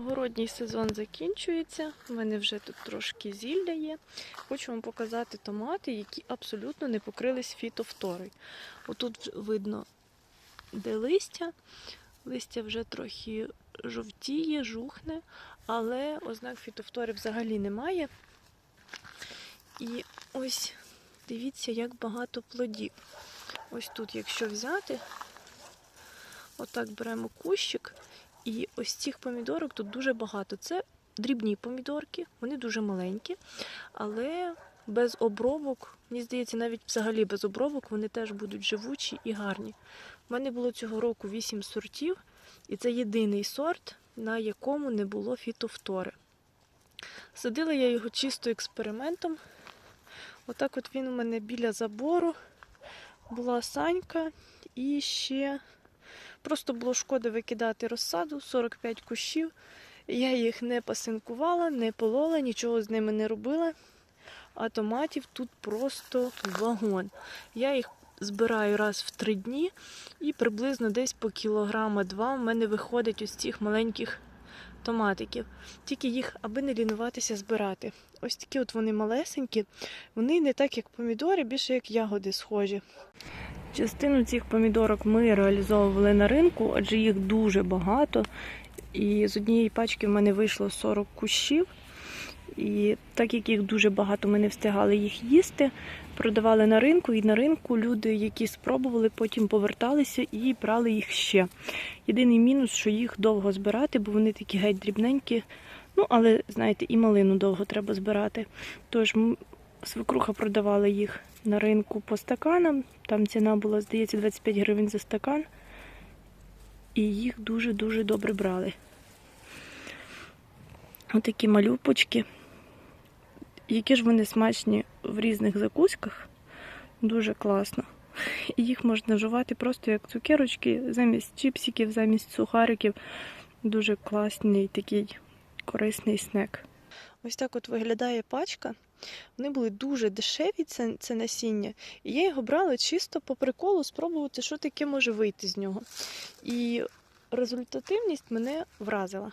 Городній сезон закінчується. У мене вже тут трошки зілля є. Хочу вам показати томати, які абсолютно не покрились фітофторою. Отут видно, де листя. Листя вже трохи жовтіє, жухне, але ознак фітофтори взагалі немає. І ось дивіться, як багато плодів. Ось тут, якщо взяти, отак беремо кущик. І ось цих помідорок тут дуже багато. Це дрібні помідорки, вони дуже маленькі, але без обробок, мені здається, навіть взагалі без обробок вони теж будуть живучі і гарні. У мене було цього року 8 сортів, і це єдиний сорт, на якому не було фітофтори. Садила я його чисто експериментом. Отак от він у мене біля забору. Була санька і ще Просто було шкода викидати розсаду, 45 кущів. Я їх не пасинкувала, не полола, нічого з ними не робила. А томатів тут просто вагон. Я їх збираю раз в три дні і приблизно десь по кілограма два в мене виходить ось цих маленьких томатиків. Тільки їх, аби не лінуватися, збирати. Ось такі от вони малесенькі. Вони не так, як помідори, більше як ягоди схожі. Частину цих помідорок ми реалізовували на ринку, адже їх дуже багато. І з однієї пачки в мене вийшло 40 кущів. І так як їх дуже багато, ми не встигали їх їсти, продавали на ринку, і на ринку люди, які спробували, потім поверталися і брали їх ще. Єдиний мінус, що їх довго збирати, бо вони такі геть дрібненькі. Ну, але знаєте, і малину довго треба збирати. Тож свекруха продавала їх на ринку по стаканам. Там ціна була, здається, 25 гривень за стакан. І їх дуже-дуже добре брали. Отакі малюпочки. Які ж вони смачні в різних закусках. Дуже класно. І їх можна жувати просто як цукерочки, замість чіпсиків, замість сухариків. Дуже класний такий корисний снек. Ось так от виглядає пачка. Вони були дуже дешеві, це, це насіння. І я його брала чисто по приколу, спробувати, що таке може вийти з нього. І результативність мене вразила.